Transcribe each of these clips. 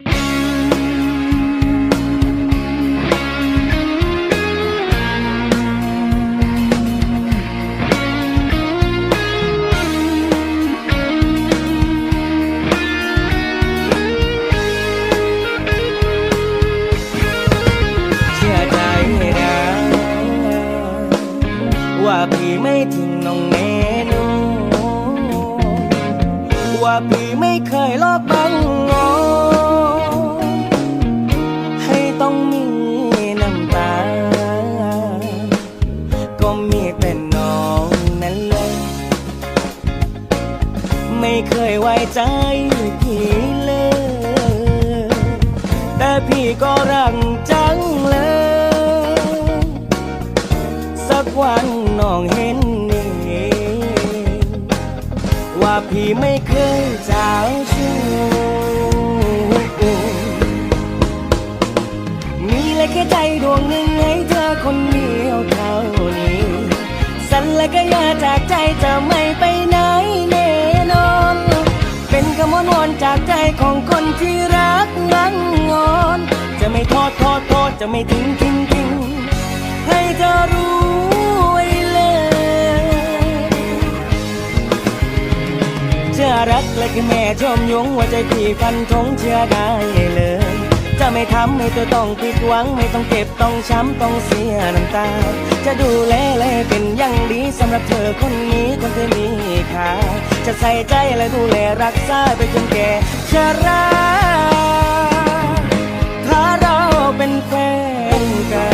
เามีเลยแค่ใจดวงหนึ่งให้เธอคนเดียวเท่านี้ สัญและก็อยาจากใจจะไม่ไปไหนแน่นอน เป็นคำวอนวอนจากใจของคนที่รักรังงอน จะไม่ทอดทอดทอดจะไม่ทิ้งทิ้งทิ้งให้เธอรู้ รักและแค่แม่ชมยงว่าใจพี่ฟันธงเชื่อได้เลย จะไม่ทำให้เธอต้องผิดหวัง ไม่ต้องเจ็บต้องช้ำต้องเสียน้ำตา จะดูแลและเป็นอย่างดีสำหรับเธอคนนี้คนที่มีค่าจะใส่ใจและดูแลรักษาไปจนแก่ชราถ้าเราเป็นแฟนกัน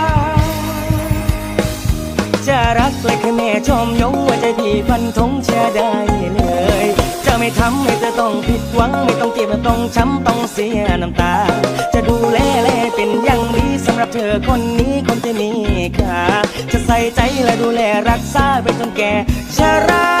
จะรักและแค่แม่ชมยงว่าใจพี่ฟันทงเชื่อได้เลย จะไม่ทำให้เธอต้องผิดหวัง ไม่ต้องเจ็บต้องช้ำต้องเสียน้ำตา จะดูแลและเป็นอย่างดีสำหรับเธอคนนี้คนที่มีค่าจะใส่ใจและดูแลรักษาไปจนแก่ชรา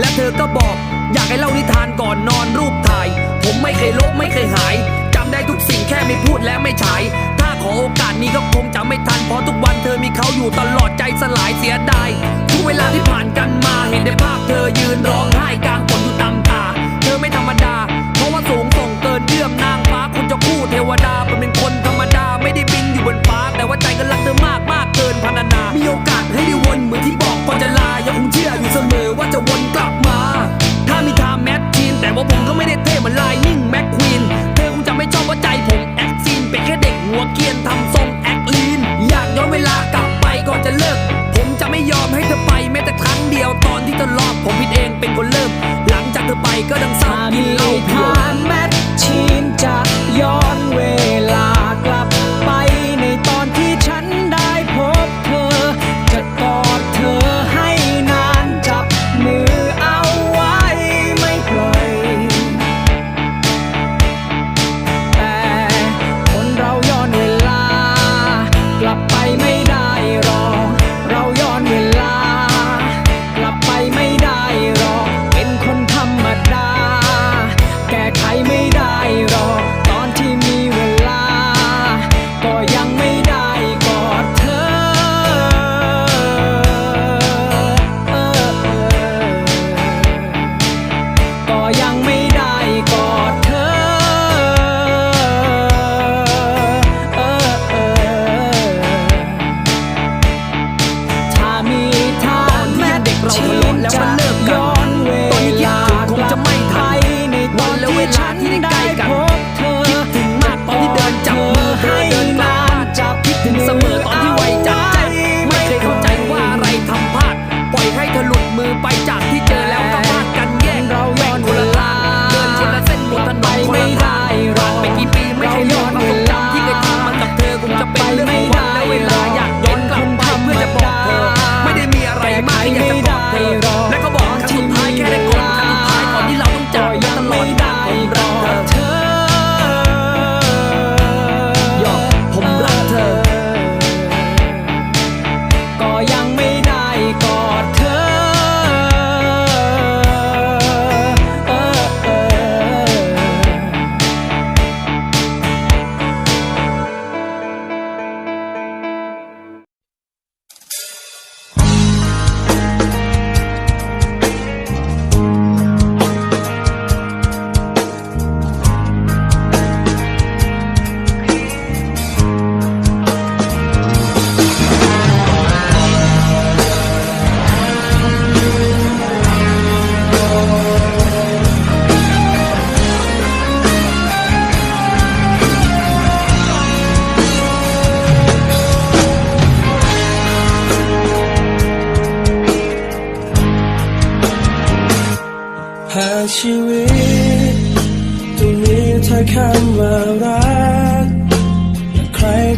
และเธอก็บอก อยากให้เล่านิทานก่อนนอนรูปถ่าย ผมไม่เคยลบไม่เคยหายจำได้ทุกสิ่งแค่ไม่พูดและไม่ฉาย ถ้าขอโอกาสนี้ก็คงจะไม่ทันเพราะทุกวันเธอมีเขาอยู่ตลอดใจสลายเสียดายทุกเวลาที่ผ่านกันมาเห็นในภาพเธอยืนร้องไห้กลางฝนอยู่ตามตา เธอไม่ธรรมดา เพราะว่าสูงส่งเกินเอื้อมนางฟ้าคุณจะคู่เทวดาเป็นคนธรรมดาไม่ได้บินอยู่บนฟ้า แต่ว่าใจก็รักเธอมากมากเกินพัรรณ one drop.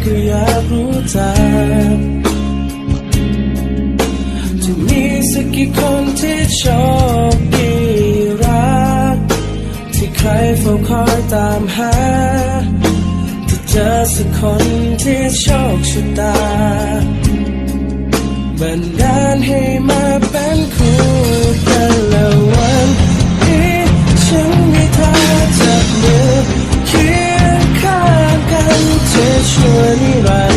ก็อยากรู้จักจะมีสักกี่คนที่ชอบดีรัก ที่ใครเฝ้าคอยตามหาจะเจอสักคนที่โชคชะตาบันดาลให้มาเป็นคู่กันแล้ว 和你来